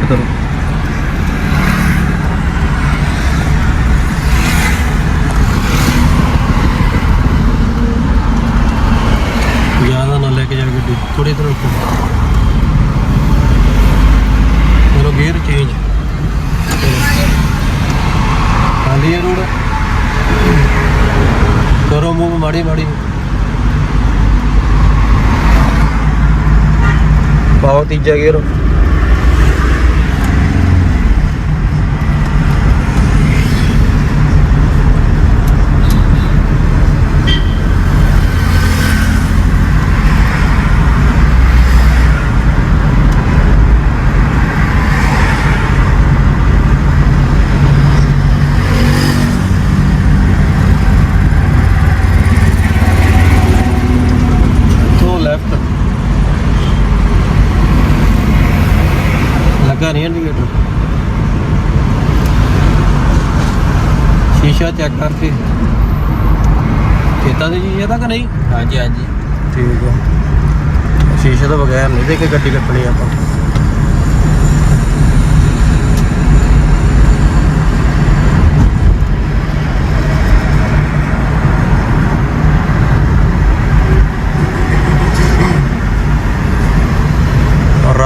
Start ਕਰੋ ਜ਼ਿਆਦਾ ਨਾ ਲੈ ਕੇ ਜਾ ਗੱਡੀ ਥੋੜੀ ਇਧਰ ਰੁਕੋ। ਚਲੋ ਗੇਅਰ ਚੇਂਜ ਖਾਲੀ ਹੈ ਰੋਡ। ਕਰੋ ਮੂਵ ਮਾੜੀ ਮਾੜੀ। ਪਾਓ ਤੀਜਾ ਗੇਅਰ ਤੋਂ ਲੈਫਟ ਲੱਗਾ ਨਹੀਂ ਇੰਡੀਕੇਟਰ ਸ਼ੀਸ਼ਾ ਚੈੱਕ ਕਰਕੇ। ਕੀਤਾ ਸੀ ਸ਼ੀਸ਼ਾ ਤਾਂ ਕਿ ਨਹੀਂ? ਹਾਂਜੀ ਹਾਂਜੀ। ਠੀਕ ਆ। ਸ਼ੀਸ਼ੇ ਤੋਂ ਬਗੈਰ ਨਹੀਂ ਦੇ ਕੇ ਗੱਡੀ ਕੱਟਣੀ ਆਪਾਂ।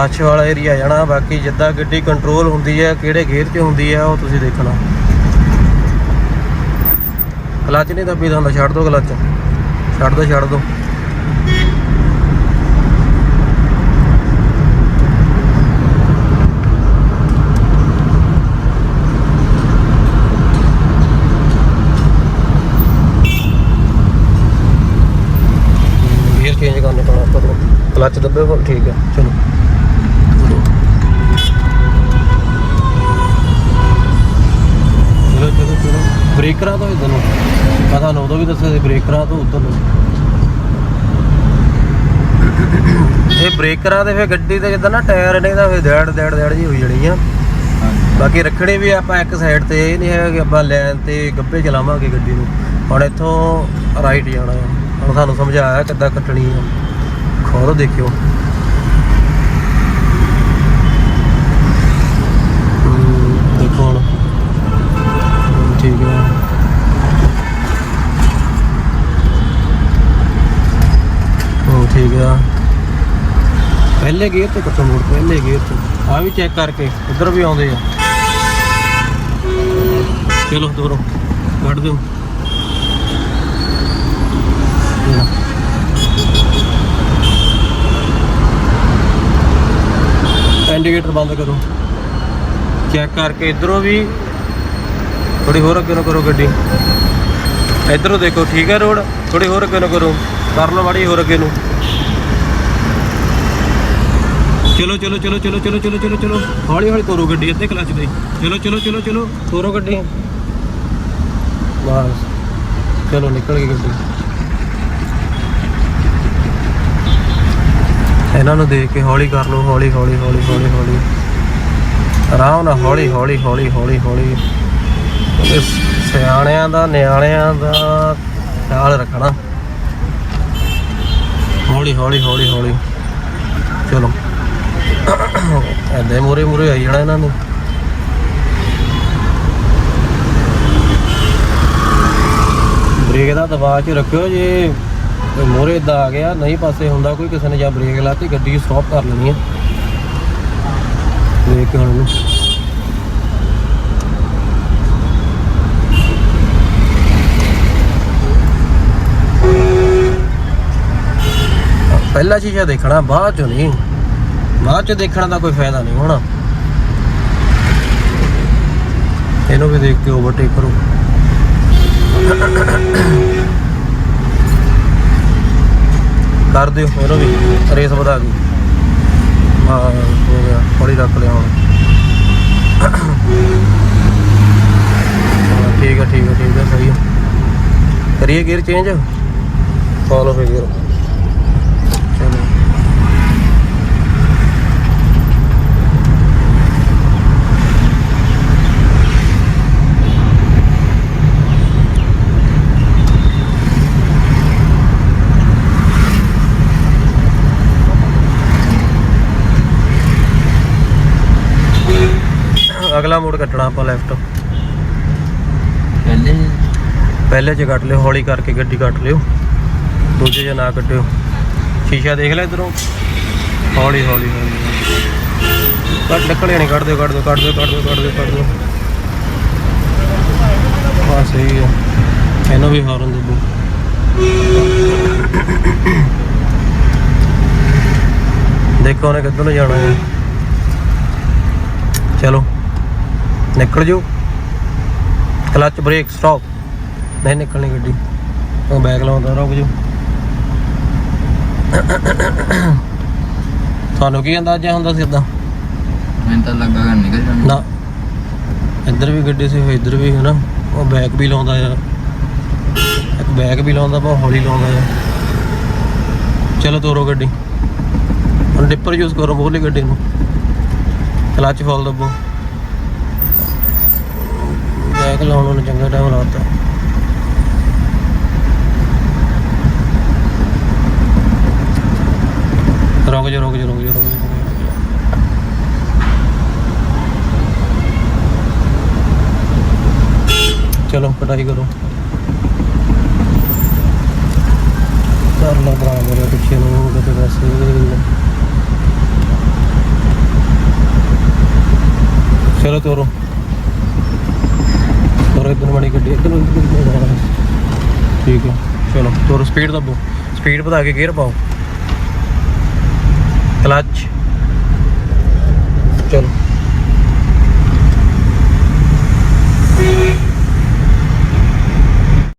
ਰਸ਼ ਵਾਲਾ ਏਰੀਆ ਜਾਣਾ ਬਾਕੀ ਜਿੱਦਾਂ ਗੱਡੀ ਕੰਟਰੋਲ ਹੁੰਦੀ ਹੈ ਕਿਹੜੇ ਗੇਅਰ 'ਚ ਹੁੰਦੀ ਹੈ ਉਹ ਤੁਸੀਂ ਦੇਖਣਾ। ਕਲੱਚ ਨਹੀਂ ਦੱਬੀਦਾ ਹੁੰਦਾ ਛੱਡ ਦੋ ਕਲਚ ਛੱਡ ਦੋ ਛੱਡ ਦੋ। ਗੇਅਰ ਚੇਂਜ ਕਰਨੇ ਪੈਣਾ ਆਪਾਂ ਨੂੰ ਕਲੱਚ ਦੱਬੇ ਹੋਏ, ਠੀਕ ਹੈ ਚਲੋ। ਤੋਂ ਇਧਰ ਨੂੰ ਮੈਂ ਤੁਹਾਨੂੰ ਉਦੋਂ ਵੀ ਦੱਸਿਆ ਸੀ ਬ੍ਰੇਕਰਾਂ ਤੋਂ ਉਧਰ ਨੂੰ। ਇਹ ਬ੍ਰੇਕਰਾਂ ਦੇ ਫੇ ਗੱਡੀ ਦੇ ਜਿੱਦਾਂ ਨਾ ਟਾਇਰ ਨੇ ਤਾਂ ਫੇ ਦੜ ਦੜ ਦੜ ਜੀ ਹੋਈ ਜਾਣੀ ਆ। ਬਾਕੀ ਰੱਖਣੀ ਵੀ ਆਪਾਂ ਇੱਕ ਸਾਈਡ ਤੇ ਇਹ ਨਹੀਂ ਹੈ ਕਿ ਆਪਾਂ ਲੈਨ ਤੇ ਗੱਬੇ ਚਲਾਵਾਂਗੇ ਗੱਡੀ ਨੂੰ। ਹੁਣ ਇੱਥੋਂ ਰਾਈਟ ਜਾਣਾ ਆ। ਹੁਣ ਤੁਹਾਨੂੰ ਸਮਝਾਇਆ ਕਿੱਦਾਂ ਕੱਟਣੀ ਆ। ਖੋਲੋ ਦੇਖਿਓ ਹਮ, ਦੇਖੋ ਹੁਣ ਹਮ, ਠੀਕ ਹੈ। ਉਹ ਠੀਕ ਆ। ਪਹਿਲੇ ਗੇਅਰ ਤੇ ਕੱਟੋ ਮੋੜ ਪਹਿਲੇ ਗੇਅਰ ਤੇ? ਆ ਵੀ ਚੈੱਕ ਕਰਕੇ ਉਧਰ ਵੀ ਆਉਂਦੇ ਆ। ਚਲੋ ਦੋਰੋ, ਕੱਢ ਦਿਓ। ਇੰਡੀਕੇਟਰ ਬੰਦ ਕਰੋ। ਚੈੱਕ ਕਰਕੇ ਇਧਰੋਂ ਵੀ ਥੋੜੀ ਹੋਰ ਅੱਗੇ ਨੂੰ ਕਰੋ ਗੱਡੀ। ਇਧਰੋਂ ਦੇਖੋ, ਠੀਕ ਹੈ ਰੋਡ? ਥੋੜੀ ਹੋਰ ਅੱਗੇ ਨੂੰ ਕਰੋ। ਕਰ ਲਓ ਮਾੜੀ ਹੋਰ ਅੱਗੇ ਨੂੰ। ਚਲੋ ਚਲੋ ਚਲੋ ਚਲੋ ਚਲੋ ਚਲੋ ਚਲੋ ਚਲੋ। ਹੌਲੀ ਹੌਲੀ ਤੋਰੋ ਗੱਡੀ, ਅੱਧੇ ਕਲਚ ਦੇ ਚਲੋ ਚਲੋ ਚਲੋ ਚਲੋ ਤੋਰੋ ਗੱਡੀ। ਬਸ। ਚਲੋ, ਨਿਕਲ ਗਈ ਗੱਡੀ। ਇਹਨਾਂ ਨੂੰ ਦੇਖ ਕੇ ਹੌਲੀ ਕਰ ਲਓ। ਹੌਲੀ ਹੌਲੀ ਹੌਲੀ ਹੌਲੀ ਹੌਲੀ। ਆਰਾਮ ਨਾਲ ਹੌਲੀ ਹੌਲੀ ਹੌਲੀ ਹੌਲੀ ਹੌਲੀ। ਇਹ ਸਿਆਣਿਆਂ ਦਾ, ਨਿਆਣਿਆਂ ਦਾ ਖਿਆਲ ਰੱਖਣਾ। ਹੌਲੀ ਹੌਲੀ ਹੌਲੀ ਹੌਲੀ। ਚਲੋ। ਐਦੇ ਮੂਰੇ ਮੂਰੇ ਆਈ ਜਾਣਾ ਇਹਨਾਂ ਨੂੰ। ਬ੍ਰੇਕ ਦਾ ਦਬਾਅ ਚ ਰੱਖਿਓ ਜੇ ਮੂਰੇ ਇਦਾਂ ਆ ਗਿਆ, ਨਹੀਂ ਪਾਸੇ ਹੁੰਦਾ ਕੋਈ ਕਿਸੇ ਨੇ ਜਾਂ ਬ੍ਰੇਕ ਲਾਤੀ, ਗੱਡੀ ਸਟਾਪ ਕਰ ਲੈਣੀ ਹੈ ਬ੍ਰੇਕ ਹੁਣ ਇਹਨੂੰ ਪਹਿਲਾ ਸ਼ੀਸ਼ਾ ਦੇਖਣਾ, ਬਾਅਦ ਚ ਨਹੀਂ। ਬਾਅਦ ਚ ਦੇਖਣ ਦਾ ਕੋਈ ਫਾਇਦਾ ਨਹੀਂ ਹੋਣਾ। ਇਹਨੂੰ ਵੀ ਦੇਖ ਕੇ ਓਵਰਟੇਕ ਕਰੋ। ਕਰ ਦਿਓ, ਇਹਨੂੰ ਵੀ ਰੇਸ ਵਧਾ ਗਈ ਹਾਂ ਹੋ ਗਿਆ ਥੋੜੀ ਰੱਖ ਲਿਆ ਹੁਣ। ਠੀਕ ਹੈ ਠੀਕ ਹੈ ਠੀਕ ਹੈ ਸਹੀ ਹੈ ਕਰੀਏ ਗੇਅਰ ਚੇਂਜ ਫੋਲੋ ਫੇ ਗੇਅਰ ਚਲੋ। ਅਗਲਾ ਮੋੜ ਕੱਟਣਾ ਆਪਾਂ ਲੈਫਟ ਪਹਿਲੇ। ਪਹਿਲੇ 'ਚ ਕੱਟ ਲਿਓ ਹੌਲੀ ਕਰਕੇ ਗੱਡੀ ਕੱਟ ਲਿਓ। ਦੂਜੇ 'ਚ ਨਾ ਕੱਟਿਓ। ਸ਼ੀਸ਼ਾ ਦੇਖ ਲੈ ਇਧਰੋਂ। ਹੌਲੀ ਹੌਲੀ ਹੌਲੀ। ਕੱਟ ਨਿਕਲੇ ਨਹੀਂ, ਕੱਢ ਦਿਓ ਕੱਢ ਦਿਓ ਕੱਢ ਦਿਓ ਕੱਢ ਦਿਓ ਕੱਢ ਦਿਓ ਕੱਢ ਦਿਓ। ਹਾਂ ਸਹੀ ਹੈ ਇਹਨੂੰ ਵੀ ਹਾਰਨ ਦੋ ਦੇਖੋ ਉਹਨੇ ਕਿੱਧਰ ਨੂੰ ਜਾਣਾ ਹੈ। ਚਲੋ, ਨਿਕਲ ਜਾਓ। Clutch brake, stop. ਨਹੀਂ ਨਿਕਲਣੀ ਗੱਡੀ। ਉਹ ਬੈਕ ਲਾਉਂਦਾ, ਰੁਕ ਜਾਓ। ਤੁਹਾਨੂੰ ਕੀ ਅੰਦਾਜ਼ਾ ਹੁੰਦਾ ਸੀ ਇਦਾਂ ਮੈਨੂੰ ਤਾਂ ਲੱਗਾ ਕਿ ਨਿਕਲ ਜਾਣਾ। ਨਾ ਇੱਧਰ ਵੀ ਗੱਡੀ ਸੀ ਹੋਈ ਇੱਧਰ ਵੀ ਹੈ ਨਾ ਉਹ ਬੈਕ ਵੀ ਲਾਉਂਦਾ ਆ। ਇੱਕ ਬੈਕ ਵੀ ਲਾਉਂਦਾ ਪਰ ਹੌਲੀ ਲਾਉਂਦਾ ਆ। ਚਲੋ ਤੋਰੋ ਗੱਡੀ। ਹੁਣ ਡਿੱਪਰ ਯੂਜ਼ ਕਰੋ ਮੋਹਲੀ ਗੱਡੀ ਨੂੰ। ਕਲਚ ਫੋਲ ਦੱਬੋ। ਬੈਕ ਲਾਉਣ ਨੂੰ ਚੰਗਾ ਟਾਈਮ ਲਾਤਾ। ਰੁਕ ਜਾ ਰੁਕ ਜਾ ਰੁਕ ਜਾ ਰੁਕ ਜਾ। ਚਲੋ, ਕਟਾਈ ਕਰੋ। ਕਰ ਲਾ ਬਰਾ ਮੇਰੇ, ਪਿੱਛੇ ਨੂੰ ਕਿਤੇ ਵੈਸੇ ਚਲੋ ਤੋਰੋ। ਤੋਰੋ, ਇਧਰ ਮੜੀ ਗੱਡੀ, ਇਧਰ ਠੀਕ ਹੈ, ਚਲੋ। ਤੋਰੋ ਸਪੀਡ ਦੱਬੋ। ਸਪੀਡ ਵਧਾ ਕੇ ਗੇਅਰ ਪਾਓ। ਕਲਚ ਚਲੋ